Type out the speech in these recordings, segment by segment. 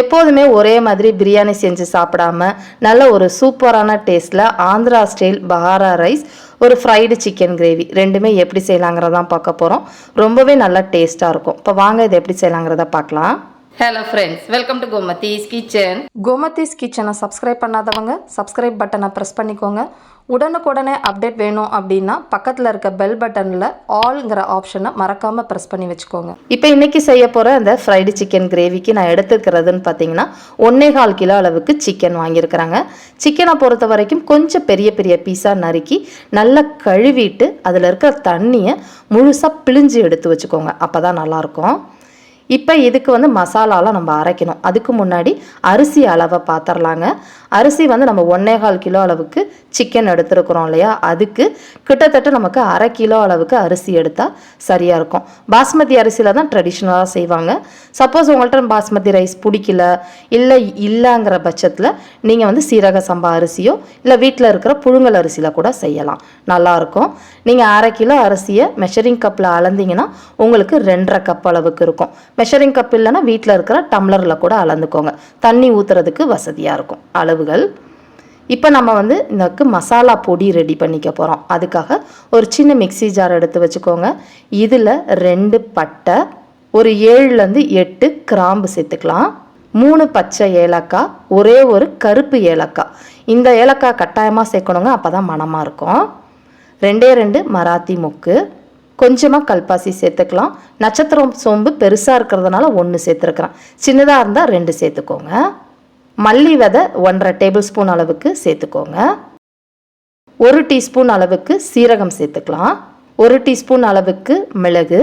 எப்போதுமே ஒரே மாதிரி பிரியாணி செஞ்சு சாப்பிடாம நல்ல ஒரு சூப்பரான டேஸ்ட்டில் ஆந்திரா ஸ்டைல் பஹாரா ரைஸ் ஒரு ஃப்ரைடு சிக்கன் கிரேவி ரெண்டுமே எப்படி செய்யலாங்கிறதான் பார்க்க போகிறோம் ரொம்பவே நல்லா டேஸ்ட்டாக இருக்கும். இப்போ வாங்க இதை எப்படி செய்யலாங்கிறத பார்க்கலாம். Hello friends welcome to Gomathi's kitchen Gomathi's கிச்சனை சப்ஸ்கிரைப் பண்ணாதவங்க சப்ஸ்கிரைப் பட்டனை ப்ரெஸ் பண்ணிக்கோங்க. உடனுக்குடனே அப்டேட் வேணும் அப்படின்னா பக்கத்தில் இருக்க பெல் பட்டனில் ஆல்ங்கிற ஆப்ஷனை மறக்காமல் ப்ரெஸ் பண்ணி வச்சுக்கோங்க. இப்போ இன்னைக்கு செய்ய போகிற அந்த ஃப்ரைடு சிக்கன் கிரேவிக்கு நான் எடுத்துக்கிறதுன்னு பார்த்தீங்கன்னா ஒன்னே கால் கிலோ அளவுக்கு சிக்கன் வாங்கியிருக்கிறாங்க. சிக்கனை பொறுத்த வரைக்கும் கொஞ்சம் பெரிய பெரிய பீஸாக நறுக்கி நல்லா கழுவிட்டு அதில் இருக்கிற தண்ணியை முழுசாக பிழிஞ்சு எடுத்து வச்சுக்கோங்க. அப்போ தான் நல்லாயிருக்கும். இப்போ இதுக்கு வந்து மசாலாலாம் நம்ம அரைக்கணும். அதுக்கு முன்னாடி அரிசி அளவை பார்த்துடலாங்க அரிசி வந்து நம்ம ஒன்றே கால் கிலோ அளவுக்கு சிக்கன் எடுத்துருக்குறோம் இல்லையா? அதுக்கு கிட்டத்தட்ட நமக்கு அரை கிலோ அளவுக்கு அரிசி எடுத்தால் சரியாக இருக்கும். பாஸ்மதி அரிசியில் தான் ட்ரெடிஷ்னலாக செய்வாங்க. சப்போஸ் உங்கள்கிட்ட பாஸ்மதி ரைஸ் பிடிக்கல இல்லை இல்லைங்கிற பட்சத்தில் நீங்கள் வந்து சீரக சம்பா அரிசியோ இல்லை வீட்டில் இருக்கிற புழுங்கல் அரிசியில் கூட செய்யலாம். நல்லாயிருக்கும் நீங்கள் அரை கிலோ அரிசியை மெஷரிங் கப்பில் அளந்தீங்கன்னா உங்களுக்கு ரெண்டரை கப் அளவுக்கு இருக்கும். மெஷரிங் கப் இல்லைன்னா வீட்டில் இருக்கிற டம்ளரில் கூட அளந்துக்கோங்க. தண்ணி ஊற்றுறதுக்கு வசதியாக இருக்கும். அளவுகள். இப்போ நம்ம வந்து இதுக்கு மசாலா பொடி ரெடி பண்ணிக்க போகிறோம் அதுக்காக ஒரு சின்ன மிக்ஸி ஜார் எடுத்து வச்சுக்கோங்க. இதில் ரெண்டு பட்டை ஒரு ஏழுலேருந்து எட்டு கிராம்பு சேர்த்துக்கலாம். மூணு பச்சை ஏலக்காய் ஒரே ஒரு கருப்பு ஏலக்காய். இந்த ஏலக்காய் கட்டாயமாக சேர்க்கணுங்க அப்போ தான் மணமாக இருக்கும். ரெண்டே ரெண்டு மராத்தி மொக்கு. கொஞ்சமாக கல்பாசி சேர்த்துக்கலாம். நட்சத்திரம் சோம்பு பெருசாக இருக்கிறதுனால ஒன்று சேர்த்துருக்குறேன். சின்னதாக இருந்தால் ரெண்டு சேர்த்துக்கோங்க. மல்லி விதை ஒன்றரை டேபிள் ஸ்பூன் அளவுக்கு சேர்த்துக்கோங்க. ஒரு டீஸ்பூன் அளவுக்கு சீரகம் சேர்த்துக்கலாம். ஒரு டீஸ்பூன் அளவுக்கு மிளகு.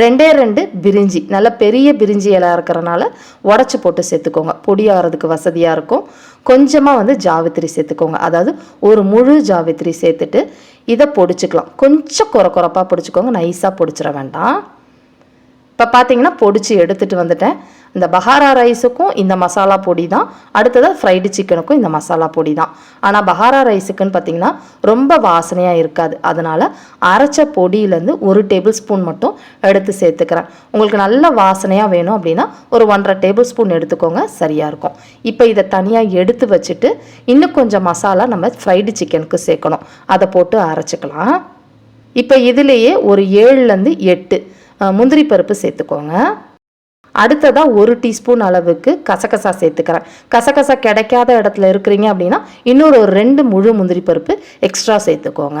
ரெண்டே ரெண்டு பிரிஞ்சி நல்ல பெரிய பிரிஞ்சி இலை இருக்கிறனால உடச்சி போட்டு சேர்த்துக்கோங்க. பொடியாகிறதுக்கு வசதியாக இருக்கும். கொஞ்சமாக வந்து ஜாவித்திரி சேர்த்துக்கோங்க. அதாவது ஒரு முழு ஜாவித்திரி சேர்த்துட்டு இதை பொடிச்சுக்கலாம். கொஞ்சம் குறை குறைப்பாக பொடிச்சுக்கோங்க. நைஸாக பொடிச்சிட வேண்டாம். இப்போ பார்த்தீங்கன்னா பொடிச்சு எடுத்துகிட்டு வந்துட்டேன். இந்த பஹாரா ரைஸுக்கும் இந்த மசாலா பொடி தான் அடுத்ததாக ஃப்ரைடு சிக்கனுக்கும் இந்த மசாலா பொடி தான் ஆனால் பஹாரா ரைஸுக்குன்னு பார்த்தீங்கன்னா ரொம்ப வாசனையாக இருக்காது. அதனால் அரைச்ச பொடியிலேருந்து ஒரு டேபிள் ஸ்பூன் மட்டும் எடுத்து சேர்த்துக்கிறேன். உங்களுக்கு நல்ல வாசனையாக வேணும் அப்படின்னா ஒரு ஒன்றரை டேபிள் ஸ்பூன் எடுத்துக்கோங்க. சரியாக இருக்கும். இப்போ இதை தனியாக எடுத்து வச்சுட்டு இன்னும் கொஞ்சம் மசாலா நம்ம ஃப்ரைடு சிக்கனுக்கு சேர்க்கணும். அதை போட்டு அரைச்சிக்கலாம். இப்போ இதுலேயே ஒரு ஏழுலேருந்து எட்டு முந்திரி பருப்பு சேர்த்துக்கோங்க. அடுத்ததாக ஒரு டீஸ்பூன் அளவுக்கு கசகசா சேர்த்துக்கிறேன். கசகசா கிடைக்காத இடத்துல இருக்கிறீங்க அப்படின்னா இன்னொரு ஒரு ரெண்டு முழு முந்திரி பருப்பு எக்ஸ்ட்ரா சேர்த்துக்கோங்க.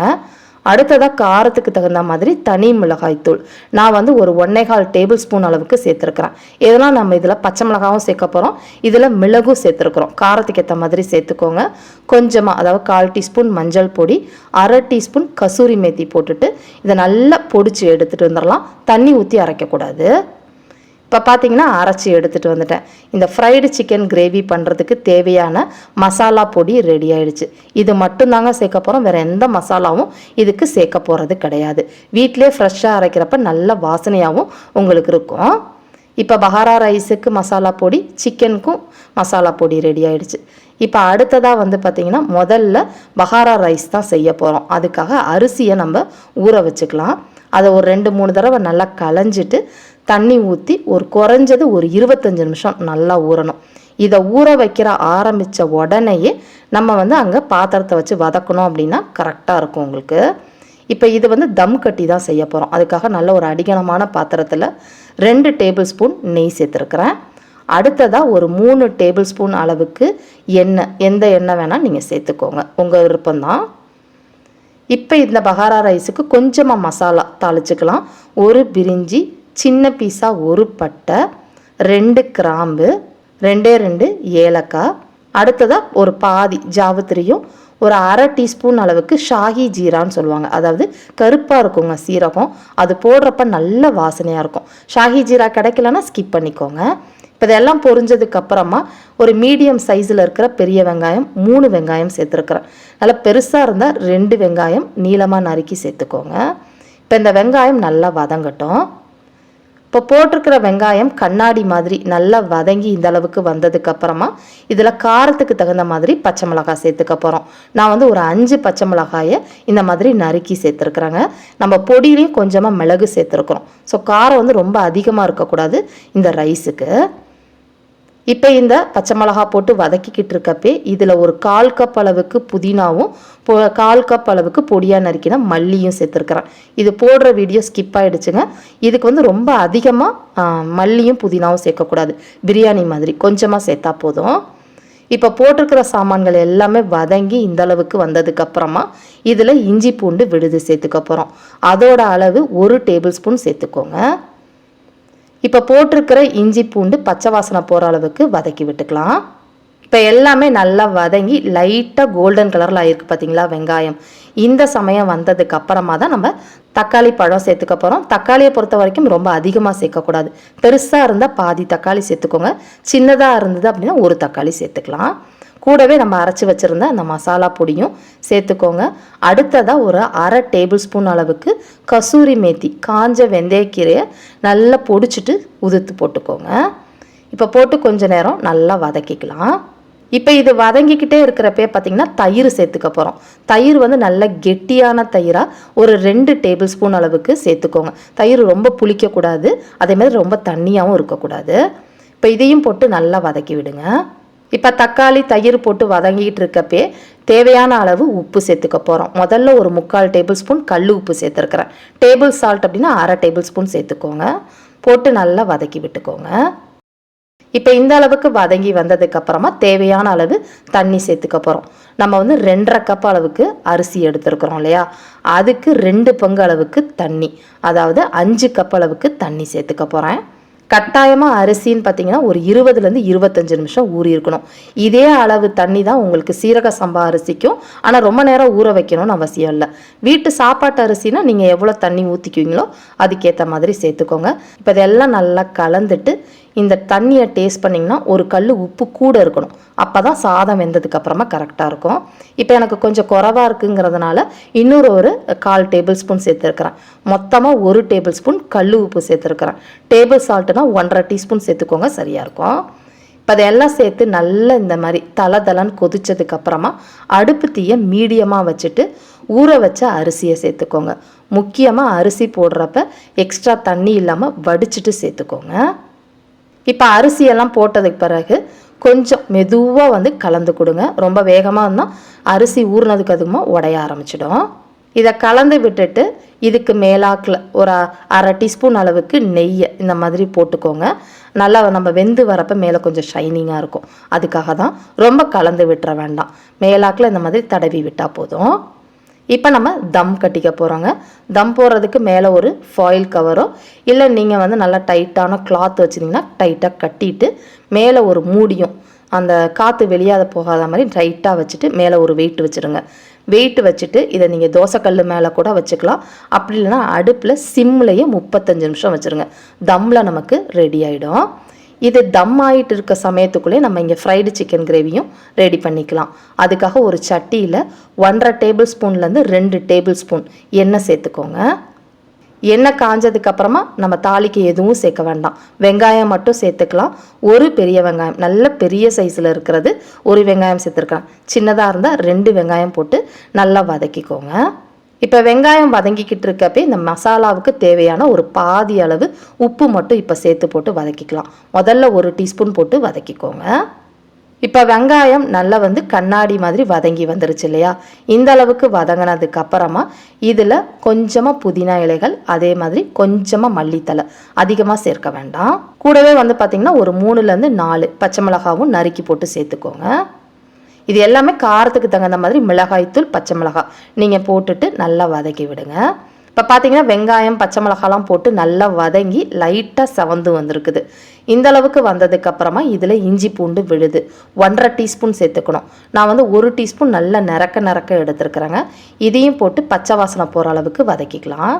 அடுத்ததாக காரத்துக்கு தகுந்த மாதிரி தனி மிளகாய்த்தூள் நான் வந்து ஒரு ஒன்னேகால் டேபிள் ஸ்பூன் அளவுக்கு சேர்த்துருக்குறேன். இதெல்லாம் நம்ம இதில் பச்சை மிளகாவும் சேர்க்க போகிறோம். இதில் மிளகும் சேர்த்துருக்குறோம். காரத்துக்கு ஏற்ற மாதிரி சேர்த்துக்கோங்க. கொஞ்சமாக அதாவது கால் டீஸ்பூன் மஞ்சள் பொடி அரை டீஸ்பூன் கசூரி மேத்தி போட்டுட்டு இதை நல்லா பொடிச்சு எடுத்துகிட்டு வந்துடலாம். தண்ணி ஊற்றி அரைக்கக்கூடாது. இப்போ பார்த்தீங்கன்னா அரைச்சி எடுத்துகிட்டு வந்துட்டேன். இந்த ஃப்ரைடு சிக்கன் கிரேவி பண்ணுறதுக்கு தேவையான மசாலா பொடி ரெடி ஆயிடுச்சு. இது மட்டும்தாங்க சேர்க்க போகிறோம் வேறு எந்த மசாலாவும் இதுக்கு சேர்க்க போகிறது கிடையாது. வீட்டிலே ஃப்ரெஷ்ஷாக அரைக்கிறப்ப நல்ல வாசனையாகவும் உங்களுக்கு இருக்கும். இப்போ பஹாரா ரைஸுக்கு மசாலா பொடி சிக்கனுக்கும் மசாலா பொடி ரெடி ஆயிடுச்சு. இப்போ அடுத்ததாக வந்து பார்த்திங்கன்னா முதல்ல பஹாரா ரைஸ் தான் செய்ய போகிறோம் அதுக்காக அரிசியை நம்ம ஊற வச்சுக்கலாம். அதை ஒரு ரெண்டு மூணு தடவை நல்லா களைஞ்சிட்டு தண்ணி ஊற்றி ஒரு குறைஞ்சது ஒரு இருபத்தஞ்சு நிமிஷம் நல்லா ஊறணும். இதை ஊற வைக்கிற ஆரம்பித்த உடனேயே நம்ம வந்து அங்கே பாத்திரத்தை வச்சு வதக்கணும் அப்படின்னா கரெக்டாக இருக்கும் உங்களுக்கு. இப்போ இது வந்து தம் கட்டி தான் செய்ய போகிறோம் அதுக்காக நல்ல ஒரு அடிகனமான பாத்திரத்தில் ரெண்டு டேபிள் ஸ்பூன் நெய் சேர்த்துருக்குறேன். அடுத்ததாக ஒரு மூணு டேபிள் ஸ்பூன் அளவுக்கு எண்ணெய். எந்த எண்ணெய் வேணால் நீங்கள் சேர்த்துக்கோங்க. உங்கள் விருப்பம்தான். இப்போ இந்த பகாரா ரைஸுக்கு கொஞ்சமாக மசாலா தாளிச்சுக்கலாம். ஒரு பிரிஞ்சி சின்ன பீஸாக ஒரு பட்டை ரெண்டு கிராம்பு ரெண்டே ரெண்டு ஏலக்காய். அடுத்ததாக ஒரு பாதி ஜாவத்திரியும் ஒரு அரை டீஸ்பூன் அளவுக்கு ஷாஹி ஜீரான்னு சொல்லுவாங்க. அதாவது கருப்பாக இருக்குங்க சீரகம். அது போடுறப்ப நல்ல வாசனையாக இருக்கும். ஷாஹி ஜீரா கிடைக்கலன்னா ஸ்கிப் பண்ணிக்கோங்க. இப்போ இதெல்லாம் பொரிஞ்சதுக்கு அப்புறமா ஒரு மீடியம் சைஸில் இருக்கிற பெரிய வெங்காயம் மூணு வெங்காயம் சேர்த்துருக்குறேன். நல்லா பெருசாக இருந்தால் ரெண்டு வெங்காயம் நீளமாக நறுக்கி சேர்த்துக்கோங்க. இப்போ இந்த வெங்காயம் நல்லா வதங்கட்டும். இப்போ போட்டிருக்கிற வெங்காயம் கண்ணாடி மாதிரி நல்லா வதங்கி இந்த அளவுக்கு வந்ததுக்கு அப்புறமா இதில் காரத்துக்கு தகுந்த மாதிரி பச்சை மிளகாய் சேர்த்துக்க போகிறோம் நான் வந்து ஒரு அஞ்சு பச்சை மிளகாயை இந்த மாதிரி நறுக்கி சேர்த்துருக்குறேங்க. நம்ம பொடியிலையும் கொஞ்சமாக மிளகு சேர்த்துருக்குறோம். ஸோ காரம் வந்து ரொம்ப அதிகமாக இருக்கக்கூடாது இந்த ரைஸுக்கு இப்போ இந்த பச்சை மிளகா போட்டு வதக்கிக்கிட்டு இருக்கப்பே இதில் ஒரு கால் கப் அளவுக்கு புதினாவும் பொ கால் கப் அளவுக்கு பொடியாக நறுக்கின மல்லியும் சேர்த்துருக்குறேன். இது போடுற வீடியோ ஸ்கிப் ஆகிடுச்சுங்க இதுக்கு வந்து ரொம்ப அதிகமாக மல்லியும் புதினாவும் சேர்க்கக்கூடாது. பிரியாணி மாதிரி கொஞ்சமாக சேர்த்தா போதும். இப்போ போட்டிருக்கிற சாமான்கள் எல்லாமே வதங்கி இந்த அளவுக்கு வந்ததுக்கப்புறமா இதில் இஞ்சி பூண்டு விடுது சேர்த்துக்க போகிறோம் அதோட அளவு ஒரு டேபிள் ஸ்பூன் சேர்த்துக்கோங்க. இப்போ போட்டிருக்கிற இஞ்சி பூண்டு பச்சை வாசனை போகிற அளவுக்கு வதக்கி விட்டுக்கலாம். இப்போ எல்லாமே நல்லா வதங்கி லைட்டாக கோல்டன் கலரில் ஆயிருக்கு பார்த்தீங்களா வெங்காயம். இந்த சமயம் வந்ததுக்கு அப்புறமா தான் நம்ம தக்காளி பழம் சேர்த்துக்க போகிறோம் தக்காளியை பொறுத்த வரைக்கும் ரொம்ப அதிகமாக சேர்க்கக்கூடாது பெருசாக இருந்தால் பாதி தக்காளி சேர்த்துக்கோங்க. சின்னதாக இருந்தது அப்படின்னா ஒரு தக்காளி சேர்த்துக்கலாம். கூடவே நம்ம அரைச்சி வச்சுருந்த அந்த மசாலா பொடியும் சேர்த்துக்கோங்க. அடுத்ததாக ஒரு அரை டேபிள் ஸ்பூன் அளவுக்கு கசூரி மேத்தி காஞ்ச வெந்தயக்கீரையை நல்லா பொடிச்சிட்டு உதுத்து போட்டுக்கோங்க. இப்போ போட்டு கொஞ்ச நேரம் நல்லா வதக்கிக்கலாம். இப்போ இது வதங்கிக்கிட்டே இருக்கிறப்பே பார்த்தீங்கன்னா தயிர் சேர்த்துக்க போகிறோம் தயிர் வந்து நல்ல கெட்டியான தயிராக ஒரு ரெண்டு டேபிள் ஸ்பூன் அளவுக்கு சேர்த்துக்கோங்க. தயிர் ரொம்ப புளிக்கக்கூடாது அதேமாதிரி ரொம்ப தண்ணியாகவும் இருக்கக்கூடாது. இப்போ இதையும் போட்டு நல்லா வதக்கி விடுங்க. இப்போ தக்காளி தயிர் போட்டு வதங்கிட்டு இருக்கப்பே தேவையான அளவு உப்பு சேர்த்துக்க போகிறோம் முதல்ல ஒரு முக்கால் டேபிள் ஸ்பூன் கல் உப்பு சேர்த்துருக்குறேன். டேபிள் சால்ட் அப்படின்னா அரை டேபிள் ஸ்பூன் சேர்த்துக்கோங்க. போட்டு நல்லா வதக்கி விட்டுக்கோங்க. இப்போ இந்த அளவுக்கு வதங்கி வந்ததுக்கு அப்புறமா தேவையான அளவு தண்ணி சேர்த்துக்க போகிறோம் நம்ம வந்து ரெண்டரை கப் அளவுக்கு அரிசி எடுத்துருக்குறோம் இல்லையா? அதுக்கு ரெண்டு பங்கு அளவுக்கு தண்ணி. அதாவது அஞ்சு கப் அளவுக்கு தண்ணி சேர்த்துக்க போகிறேன் கட்டாயமாக அரிசின்னு பார்த்தீங்கன்னா ஒரு இருபதுலேருந்து இருபத்தஞ்சு நிமிஷம் ஊறி இருக்கணும். இதே அளவு தண்ணி தான் உங்களுக்கு சீரக சம்பா அரிசிக்கும். ஆனால் ரொம்ப நேரம் ஊற வைக்கணும்னு அவசியம் இல்லை. வீட்டு சாப்பாட்டு அரிசினா நீங்கள் எவ்வளோ தண்ணி ஊற்றிக்குவீங்களோ அதுக்கேற்ற மாதிரி சேர்த்துக்கோங்க. இப்போ இதெல்லாம் நல்லா கலந்துட்டு இந்த தண்ணியை டேஸ்ட் பண்ணிங்கன்னா ஒரு கல் உப்பு கூட இருக்கணும். அப்போ தான் சாதம் வெந்ததுக்கப்புறமா கரெக்டாக இருக்கும். இப்போ எனக்கு கொஞ்சம் குறவாக இருக்குங்கிறதுனால இன்னொரு ஒரு கால் டேபிள் ஸ்பூன் சேர்த்துருக்குறேன். மொத்தமாக ஒரு டேபிள் ஸ்பூன் கல் உப்பு சேர்த்துருக்குறேன். டேபிள் சால்ட்டுனா ஒன்றரை டீஸ்பூன் சேர்த்துக்கோங்க சரியாக இருக்கும். இப்போ அதையெல்லாம் சேர்த்து நல்லா இந்த மாதிரி தலை தலன்னு கொதிச்சதுக்கப்புறமா அடுப்பு தீயை மீடியமாக வச்சுட்டு ஊற வச்ச அரிசியை சேர்த்துக்கோங்க. முக்கியமாக அரிசி போடுறப்ப எக்ஸ்ட்ரா தண்ணி இல்லாமல் வடிச்சிட்டு சேர்த்துக்கோங்க. இப்போ அரிசியெல்லாம் போட்டதுக்கு பிறகு கொஞ்சம் மெதுவாக வந்து கலந்து கொடுங்க. ரொம்ப வேகமாக இருந்தால் அரிசி ஊறினதுக்கு அதுக்குமா உடைய ஆரம்பிச்சிடும். இதை கலந்து விட்டுட்டு இதுக்கு மேலாக்கில் ஒரு அரை டீஸ்பூன் அளவுக்கு நெய்யை இந்த மாதிரி போட்டுக்கோங்க. நல்லா நம்ம வெந்து வரப்போ மேலே கொஞ்சம் ஷைனிங்காக இருக்கும். அதுக்காக தான் ரொம்ப கலந்து விட்டுற வேண்டாம். மேலாக்கில் இந்த மாதிரி தடவி விட்டால் போதும். இப்போ நம்ம தம் கட்டிக்க போகிறோங்க தம் போடுறதுக்கு மேலே ஒரு ஃபாயில் கவரோ இல்லை நீங்கள் வந்து நல்லா டைட்டான கிளாத் வச்சுருந்தீங்கன்னா டைட்டாக கட்டிட்டு மேலே ஒரு மூடியும். அந்த காற்று வெளியாத போகாத மாதிரி டைட்டாக வச்சுட்டு மேலே ஒரு வெயிட் வச்சுருங்க. வெயிட் வச்சுட்டு இதை நீங்கள் தோசைக்கல் மேலே கூட வச்சுக்கலாம். அப்படி இல்லைன்னா அடுப்பில் சிம்லேயே முப்பத்தஞ்சு நிமிஷம் வச்சுருங்க. தம்மில் நமக்கு ரெடி ஆகிடும் இது தம் ஆகிட்டு இருக்க சமயத்துக்குள்ளே நம்ம இங்கே ஃப்ரைடு சிக்கன் கிரேவியும் ரெடி பண்ணிக்கலாம். அதுக்காக ஒரு சட்டியில் ஒன்றரை டேபிள் ஸ்பூன்லேருந்து ரெண்டு டேபிள் ஸ்பூன் எண்ணெய் சேர்த்துக்கோங்க. எண்ணெய் காஞ்சதுக்கப்புறமா நம்ம தாளிக்கு எதுவும் சேர்க்க வேண்டாம். வெங்காயம் மட்டும் சேர்த்துக்கலாம். ஒரு பெரிய வெங்காயம் நல்ல பெரிய சைஸில் இருக்கிறது ஒரு வெங்காயம் சேர்த்துருக்கலாம். சின்னதாக இருந்தால் ரெண்டு வெங்காயம் போட்டு நல்லா வதக்கிக்கோங்க. இப்போ வெங்காயம் வதங்கிக்கிட்டு இருக்கப்பே இந்த மசாலாவுக்கு தேவையான ஒரு பாதி அளவு உப்பு மட்டும் இப்போ சேர்த்து போட்டு வதக்கிக்கலாம். முதல்ல ஒரு டீஸ்பூன் போட்டு வதக்கிக்கோங்க. இப்போ வெங்காயம் நல்லா வந்து கண்ணாடி மாதிரி வதங்கி வந்துருச்சு இல்லையா? இந்த அளவுக்கு வதங்கினதுக்கு அப்புறமா இதில் கொஞ்சமாக புதினா இலைகள் அதே மாதிரி கொஞ்சமாக மல்லித்தலை அதிகமாக சேர்க்க வேண்டாம். கூடவே வந்து பார்த்திங்கன்னா ஒரு மூணுலேருந்து நாலு பச்சை மிளகாவும் நறுக்கி போட்டு சேர்த்துக்கோங்க. இது எல்லாமே காரத்துக்கு தகுந்த மாதிரி மிளகாய்த்தூள் பச்சை மிளகாய். நீங்கள் போட்டுட்டு நல்லா வதக்கி விடுங்க. இப்போ பார்த்தீங்கன்னா வெங்காயம் பச்சை மிளகாலாம் போட்டு நல்லா வதங்கி லைட்டாக சவந்து வந்திருக்குது. இந்த அளவுக்கு இதில் இஞ்சி பூண்டு விழுது. ஒன்றரை டீஸ்பூன் சேர்த்துக்கணும். நான் வந்து ஒரு டீஸ்பூன் நல்லா நிறக்க நிறக்க எடுத்துருக்குறேங்க. இதையும் போட்டு பச்சை வாசனை போகிற அளவுக்கு வதக்கிக்கலாம்.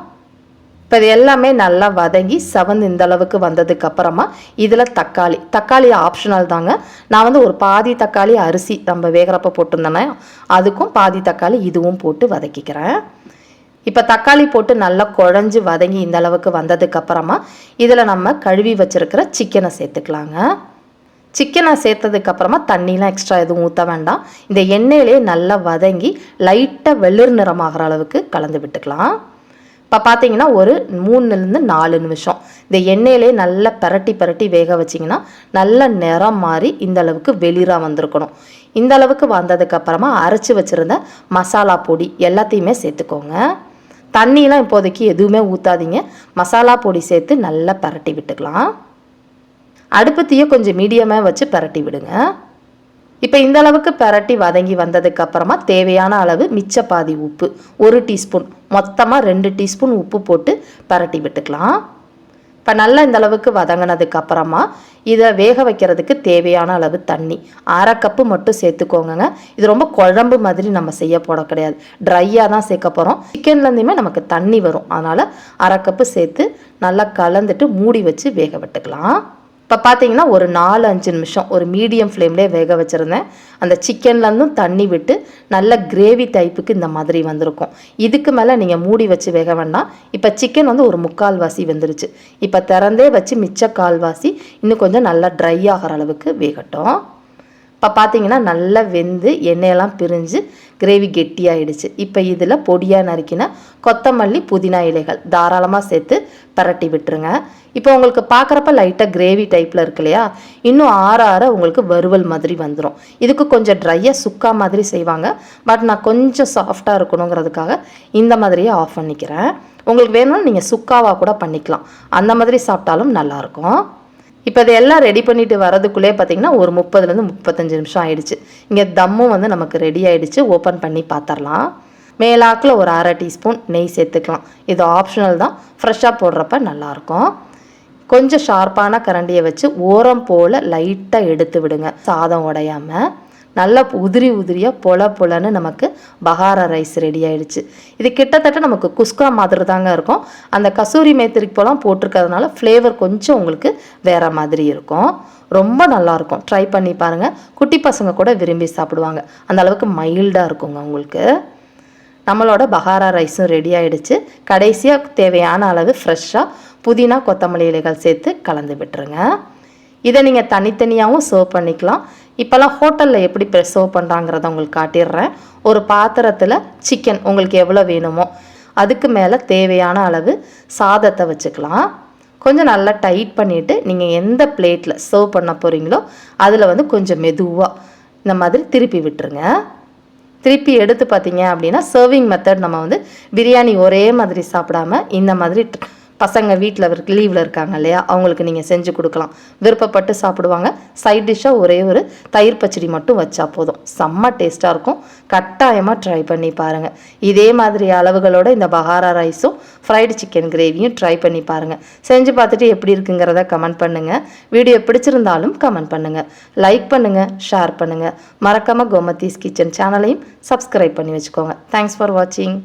இப்போ இது எல்லாமே நல்லா வதங்கி செவந்து இந்த அளவுக்கு வந்ததுக்கு அப்புறமா இதில் தக்காளி. தக்காளி ஆப்ஷனல் தாங்க. நான் வந்து ஒரு பாதி தக்காளி அரிசி நம்ம வேகிறப்ப போட்டிருந்தேனே அதுக்கும் பாதி தக்காளி இதுவும் போட்டு வதக்கிக்கிறேன். இப்போ தக்காளி போட்டு நல்லா குழஞ்சி வதங்கி இந்த அளவுக்கு வந்ததுக்கப்புறமா இதில் நம்ம கழுவி வச்சுருக்கிற சிக்கனை சேர்த்துக்கலாங்க. சிக்கனை சேர்த்ததுக்கப்புறமா தண்ணிலாம் எக்ஸ்ட்ரா எதுவும் ஊற்ற வேண்டாம். இந்த எண்ணெயிலே நல்லா வதங்கி லைட்டாக வெளிர் நிறமாகிற அளவுக்கு கலந்து விட்டுக்கலாம். இப்போ பார்த்தீங்கன்னா ஒரு மூணுலேருந்து நாலு நிமிஷம். இந்த எண்ணெயிலே நல்லா பரட்டி பரட்டி வேக வச்சிங்கன்னா நல்ல நிறம் மாறி இந்த அளவுக்கு வெளிராக வந்திருக்கணும். இந்த அளவுக்கு வந்ததுக்கப்புறமா அரைச்சி வச்சுருந்த மசாலா பொடி எல்லாத்தையுமே சேர்த்துக்கோங்க. தண்ணியெலாம் இப்போதைக்கு எதுவுமே ஊற்றாதீங்க மசாலா பொடி சேர்த்து நல்லா பரட்டி விட்டுக்கலாம். அடுப்பத்தையும் கொஞ்சம் மீடியமாக வச்சு பரட்டி விடுங்க. இப்போ இந்த அளவுக்கு பரட்டி வதங்கி வந்ததுக்கப்புறமா தேவையான அளவு மிச்ச பாதி உப்பு ஒரு டீஸ்பூன் மொத்தமாக ரெண்டு டீஸ்பூன் உப்பு போட்டு பரட்டி விட்டுக்கலாம். இப்போ நல்லா இந்த அளவுக்கு வதங்கினதுக்கு அப்புறமா இதை வேக வைக்கிறதுக்கு தேவையான அளவு தண்ணி. அரை கப்பு மட்டும் சேர்த்துக்கோங்க இது ரொம்ப குழம்பு மாதிரி நம்ம செய்ய போட கிடையாது. ட்ரையாக தான் சேர்க்க போகிறோம் சிக்கன்லேருந்துமே நமக்கு தண்ணி வரும். அதனால் அரை கப்பு சேர்த்து நல்லா கலந்துட்டு மூடி வச்சு வேக விட்டுக்கலாம். இப்போ பார்த்தீங்கன்னா ஒரு நாலு அஞ்சு நிமிஷம் ஒரு மீடியம் ஃப்ளேம்லேயே வேக வச்சுருந்தேன். அந்த சிக்கன்லேருந்தும் தண்ணி விட்டு நல்ல கிரேவி டைப்புக்கு இந்த மாதிரி வந்திருக்கும். இதுக்கு மேலே நீங்கள் மூடி வச்சு வேக வேண்டாம். இப்போ சிக்கன் வந்து ஒரு முக்கால் வாசி வெந்துருச்சு. இப்போ திறந்தே வச்சு மிச்ச கால்வாசி இன்னும் கொஞ்சம் நல்லா ட்ரை ஆகிற அளவுக்கு வேகட்டும். இப்போ பார்த்தீங்கன்னா நல்லா வெந்து எண்ணெயெல்லாம் பிரிஞ்சு கிரேவி கெட்டியாயிடுச்சு. இப்போ இதில் பொடியாக நறுக்கின கொத்தமல்லி புதினா இலைகள் தாராளமாக சேர்த்து பரட்டி விட்டுருங்க. இப்போ உங்களுக்கு பார்க்குறப்ப லைட்டாக கிரேவி டைப்பில் இருக்கு இல்லையா? இன்னும் ஆற ஆற உங்களுக்கு வறுவல் மாதிரி வந்துடும் இதுக்கு கொஞ்சம் ட்ரையாக சுக்கா மாதிரி செய்வாங்க. பட் நான் கொஞ்சம் சாஃப்டாக இருக்கணுங்கிறதுக்காக இந்த மாதிரியே ஆஃப் பண்ணிக்கிறேன். உங்களுக்கு வேணும்னா நீங்கள் சுக்காவாக கூட பண்ணிக்கலாம். அந்த மாதிரி சாப்பிட்டாலும் நல்லாயிருக்கும் இப்போ இதெல்லாம் ரெடி பண்ணிட்டு வரதுக்குள்ளே பார்த்தீங்கன்னா ஒரு முப்பதுலேருந்து முப்பத்தஞ்சு நிமிஷம் ஆயிடுச்சு. இங்கே தம்மும் வந்து நமக்கு ரெடி ஆயிடுச்சு. ஓப்பன் பண்ணி பார்த்துடலாம் மேலாக்கில் ஒரு அரை டீஸ்பூன் நெய் சேர்த்துக்கலாம். இது ஆப்ஷனல் தான். ஃப்ரெஷ்ஷாக போடுறப்ப நல்லாயிருக்கும். கொஞ்சம் ஷார்ப்பான கரண்டியை வச்சு ஓரம் போல் லைட்டாக எடுத்து விடுங்க. சாதம் உடையாமல் நல்லா உதிரி உதிரியாக பொல பொலன்னு நமக்கு பகாரா ரைஸ் ரெடி ஆயிடுச்சு. இது கிட்டத்தட்ட நமக்கு குஸ்கா மாதிரி தாங்க இருக்கும். அந்த கசூரி மேத்திரிக்கு போலாம் போட்டிருக்கிறதுனால ஃப்ளேவர் கொஞ்சம் உங்களுக்கு வேற மாதிரி இருக்கும். ரொம்ப நல்லாயிருக்கும் ட்ரை பண்ணி பாருங்கள் குட்டி பசங்க கூட விரும்பி சாப்பிடுவாங்க. அந்த அளவுக்கு மைல்டாக இருக்குங்க உங்களுக்கு. நம்மளோட பகாரா ரைஸும் ரெடி ஆயிடுச்சு. கடைசியாக தேவையான அளவு ஃப்ரெஷ்ஷாக புதினா கொத்தமல்லி இலைகள் சேர்த்து கலந்து விட்டுருங்க. இதை நீங்கள் தனித்தனியாகவும் சர்வ் பண்ணிக்கலாம். இப்போல்லாம் ஹோட்டலில் எப்படி சர்வ் பண்ணுறாங்கிறத உங்களுக்கு காட்டிடுறேன். ஒரு பாத்திரத்தில் சிக்கன் உங்களுக்கு எவ்வளோ வேணுமோ அதுக்கு மேலே தேவையான அளவு சாதத்தை வச்சுக்கலாம். கொஞ்சம் நல்லா டைட் பண்ணிவிட்டு நீங்கள் எந்த பிளேட்டில் சர்வ் பண்ண போகிறீங்களோ அதில் வந்து கொஞ்சம் மெதுவாக இந்த மாதிரி திருப்பி விட்டுருங்க. திருப்பி எடுத்து பார்த்தீங்க அப்படின்னா சர்விங் மெத்தட் நம்ம வந்து பிரியாணி ஒரே மாதிரி சாப்பிடாம இந்த மாதிரி பசங்க வீட்டில் லீவில் இருக்காங்க இல்லையா? அவங்களுக்கு நீங்கள் செஞ்சு கொடுக்கலாம். விருப்பப்பட்டு சாப்பிடுவாங்க. சைட் டிஷ்ஷாக ஒரே ஒரு தயிர் பச்சடி மட்டும் வச்சா போதும். செம்ம டேஸ்ட்டாக இருக்கும். கட்டாயமாக ட்ரை பண்ணி பாருங்கள் இதே மாதிரி அளவுகளோட இந்த பஹாரா ரைஸும் ஃப்ரைடு சிக்கன் கிரேவியும் ட்ரை பண்ணி பாருங்கள் செஞ்சு பார்த்துட்டு எப்படி இருக்குங்கிறத கமெண்ட் பண்ணுங்கள் வீடியோ பிடிச்சிருந்தாலும் கமெண்ட் பண்ணுங்கள் லைக் பண்ணுங்கள் ஷேர் பண்ணுங்கள் மறக்காமல் கோமத்தீஸ் கிச்சன் சேனலையும் சப்ஸ்கிரைப் பண்ணி வச்சுக்கோங்க. தேங்க்ஸ் ஃபார் வாட்சிங்